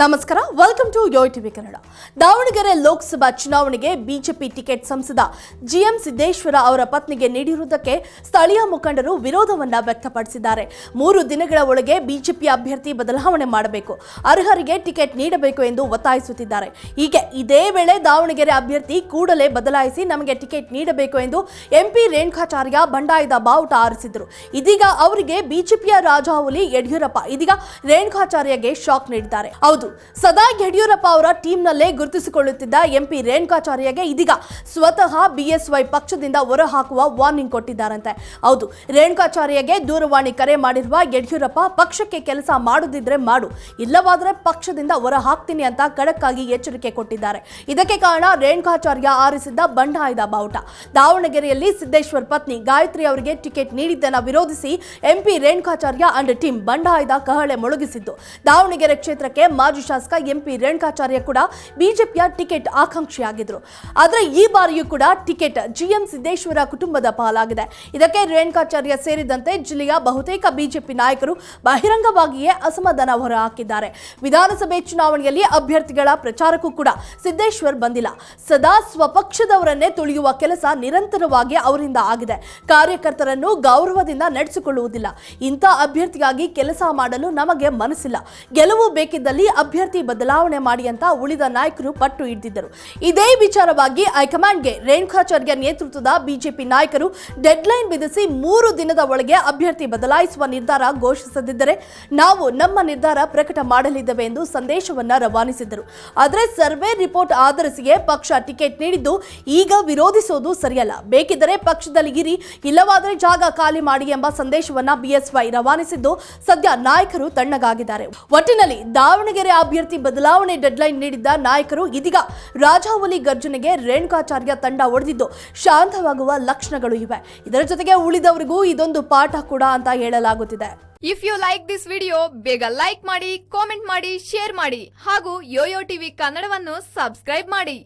ನಮಸ್ಕಾರ welcome to yo TV Kannada Davanagere Lok Sabha ಚುನಾವಣೆಗೆ BJP ticket ಸಂಸದ GM Siddeshwara ಅವರ ಪತ್ನಿಗೆ ನೀಡಿರುವುದಕ್ಕೆ ಸ್ಥಳೀಯ ಮುಖಂಡರು ವಿರೋಧವನ್ನ ವ್ಯಕ್ತಪಡಿಸಿದ್ದಾರೆ. ಮೂರು ದಿನಗಳ ಒಳಗೆ ಬಿಜೆಪಿ ಅಭ್ಯರ್ಥಿ ಬದಲಾವಣೆ ಮಾಡಬೇಕು. ಅರ್ಹರಿಗೆ ಟಿಕೆಟ್ ನೀಡಬೇಕು ಎಂದು ಒತ್ತಾಯಿಸುತ್ತಿದ್ದಾರೆ. ಹೀಗೆ ಇದೇ ವೇಳೆ ದಾವಣಗೆರೆ ಅಭ್ಯರ್ಥಿ ಕೂಡಲೇ ಬದಲಾಯಿಸಿ ನಮಗೆ ಟಿಕೆಟ್ ನೀಡಬೇಕು ಎಂದು ಎಂಪಿ ರೇಣುಕಾಚಾರ್ಯ ಬಂಡಾಯದ ಬಾವುಟ ಆರಿಸಿದರು. ಇದೀಗ ಅವರಿಗೆ ಬಿಜೆಪಿಯ ರಾಜಾಹುಲಿ ಯಡಿಯೂರಪ್ಪ. ಇದೀಗ ರೇಣುಕಾಚಾರ್ಯಗೆ ಶಾಕ್ ನೀಡಿದ್ದಾರೆ. ಹೌದು ಸದಾ ಯಡಿಯೂರಪ್ಪ ಅವರ ಟೀಮ್ನಲ್ಲೇ ಗುರುತಿಸಿಕೊಳ್ಳುತ್ತಿದ್ದ ಎಂಪಿ ರೇಣುಕಾಚಾರ್ಯಗೆ ಇದೀಗ ಸ್ವತಃ ಬಿಎಸ್ವೈ ಪಕ್ಷದಿಂದ ಹೊರಹಾಕುವ ವಾರ್ನಿಂಗ್ ಕೊಟ್ಟಿದ್ದಾರಂತೆ. ಹೌದು, ರೇಣುಕಾಚಾರ್ಯಗೆ ದೂರವಾಣಿ ಕರೆ ಮಾಡಿರುವ ಯಡಿಯೂರಪ್ಪ ಪಕ್ಷಕ್ಕೆ ಕೆಲಸ ಮಾಡುದಿದ್ರೆ ಮಾಡು, ಇಲ್ಲವಾದರೆ ಪಕ್ಷದಿಂದ ಹೊರ ಹಾಕ್ತೀನಿ ಅಂತ ಖಡಕ್ ಆಗಿ ಎಚ್ಚರಿಕೆ ಕೊಟ್ಟಿದ್ದಾರೆ. ಇದಕ್ಕೆ ಕಾರಣ ರೇಣುಕಾಚಾರ್ಯ ಆರಿಸಿದ್ದ ಬಂಡಾಯದ ಬಾವುಟ. ದಾವಣಗೆರೆಯಲ್ಲಿ ಸಿದ್ದೇಶ್ವರ್ ಪತ್ನಿ ಗಾಯತ್ರಿ ಅವರಿಗೆ ಟಿಕೆಟ್ ನೀಡಿದ್ದನ್ನು ವಿರೋಧಿಸಿ ಎಂಪಿ ರೇಣುಕಾಚಾರ್ಯ ಅಂಡ್ ಟೀಮ್ ಬಂಡಾಯದ ಕಹಳೆ ಮೊಳಗಿಸಿದ್ದು. ದಾವಣಗೆರೆ ಕ್ಷೇತ್ರಕ್ಕೆ ಮಾಜಿ ಶಾಸಕ ಎಂಪಿ ರೇಣುಕಾಚಾರ್ಯ ಕೂಡ ಬಿಜೆಪಿಯ ಟಿಕೆಟ್ ಆಕಾಂಕ್ಷಿಯಾಗಿದ್ರು ಆದರೆ ಈ ಬಾರಿಯೂ ಕೂಡ ಟಿಕೆಟ್ ಜಿಎಂ ಸಿದ್ದೇಶ್ವರ ಕುಟುಂಬದ ಪಾಲಾಗಿದೆ. ಇದಕ್ಕೆ ರೇಣುಕಾಚಾರ್ಯ ಸೇರಿದಂತೆ ಜಿಲ್ಲೆಯ ಬಹುತೇಕ ಬಿಜೆಪಿ ನಾಯಕರು ಬಹಿರಂಗವಾಗಿಯೇ ಅಸಮಾಧಾನ ಹೊರಹಾಕಿದ್ದಾರೆ. ವಿಧಾನಸಭೆ ಚುನಾವಣೆಯಲ್ಲಿ ಅಭ್ಯರ್ಥಿಗಳ ಪ್ರಚಾರಕ್ಕೂ ಕೂಡ ಸಿದ್ದೇಶ್ವರ್ ಬಂದಿಲ್ಲ. ಸದಾ ಸ್ವಪಕ್ಷದವರನ್ನೇ ತುಳಿಯುವ ಕೆಲಸ ನಿರಂತರವಾಗಿ ಅವರಿಂದ ಆಗಿದೆ. ಕಾರ್ಯಕರ್ತರನ್ನು ಗೌರವದಿಂದ ನಡೆಸಿಕೊಳ್ಳುವುದಿಲ್ಲ. ಇಂಥ ಅಭ್ಯರ್ಥಿಗಾಗಿ ಕೆಲಸ ಮಾಡಲು ನಮಗೆ ಮನಸ್ಸಿಲ್ಲ. ಗೆಲುವು ಬೇಕಿದ್ದಲ್ಲಿ ಅಭ್ಯರ್ಥಿ ಬದಲಾವಣೆ ಮಾಡಿ ಅಂತ ಉಳಿದ ನಾಯಕರು ಪಟ್ಟು ಹಿಡಿದಿದ್ದರು. ಇದೇ ವಿಚಾರವಾಗಿ ಹೈಕಮಾಂಡ್ಗೆ ರೇಣುಕಾಚಾರ್ಯ ನೇತೃತ್ವದ ಬಿಜೆಪಿ ನಾಯಕರು ಡೆಡ್ಲೈನ್ ವಿಧಿಸಿ ಮೂರು ದಿನದ ಒಳಗೆ ಅಭ್ಯರ್ಥಿ ಬದಲಾಯಿಸುವ ನಿರ್ಧಾರ ಘೋಷಿಸದಿದ್ದರೆ ನಾವು ನಮ್ಮ ನಿರ್ಧಾರ ಪ್ರಕಟ ಮಾಡಲಿದ್ದೇವೆ ಎಂದು ಸಂದೇಶವನ್ನ ರವಾನಿಸಿದ್ದರು. ಆದರೆ ಸರ್ವೆ ರಿಪೋರ್ಟ್ ಆಧರಿಸಿಯೇ ಪಕ್ಷ ಟಿಕೆಟ್ ನೀಡಿದ್ದು ಈಗ ವಿರೋಧಿಸೋದು ಸರಿಯಲ್ಲ. ಬೇಕಿದ್ದರೆ ಪಕ್ಷದಲ್ಲಿ ಇರಿ, ಇಲ್ಲವಾದರೆ ಜಾಗ ಖಾಲಿ ಮಾಡಿ ಎಂಬ ಸಂದೇಶವನ್ನ ಬಿಎಸ್ವೈ ರವಾನಿಸಿದ್ದು ಸದ್ಯ ನಾಯಕರು ತಣ್ಣಗಾಗಿದ್ದಾರೆ. ಒಟ್ಟಿನಲ್ಲಿ ದಾವಣಗೆರೆ ಅಭ್ಯರ್ಥಿ ಬದಲಾವಣೆ ಡೆಡ್ಲೈನ್ ನೀಡಿದ್ದ ನಾಯಕರು ಇದೀಗ ರಾಜಾವಲಿ ಗರ್ಜನೆಗೆ ರೇಣುಕಾಚಾರ್ಯ ತಂಡ ಒಡೆದಿದ್ದು ಶಾಂತವಾಗುವ ಲಕ್ಷಣಗಳು ಇವೆ. ಇದರ ಜೊತೆಗೆ ಉಳಿದವರಿಗೂ ಇದೊಂದು ಪಾಠ ಕೂಡ ಅಂತ ಹೇಳಲಾಗುತ್ತಿದೆ. If you like this video ಬೇಗ ಲೈಕ್ ಮಾಡಿ ಕಾಮೆಂಟ್ ಮಾಡಿ ಶೇರ್ ಮಾಡಿ ಹಾಗೂ ಯೋಯೋ ಟಿವಿ ಕನ್ನಡವನ್ನು ಸಬ್ಸ್ಕ್ರೈಬ್ ಮಾಡಿ.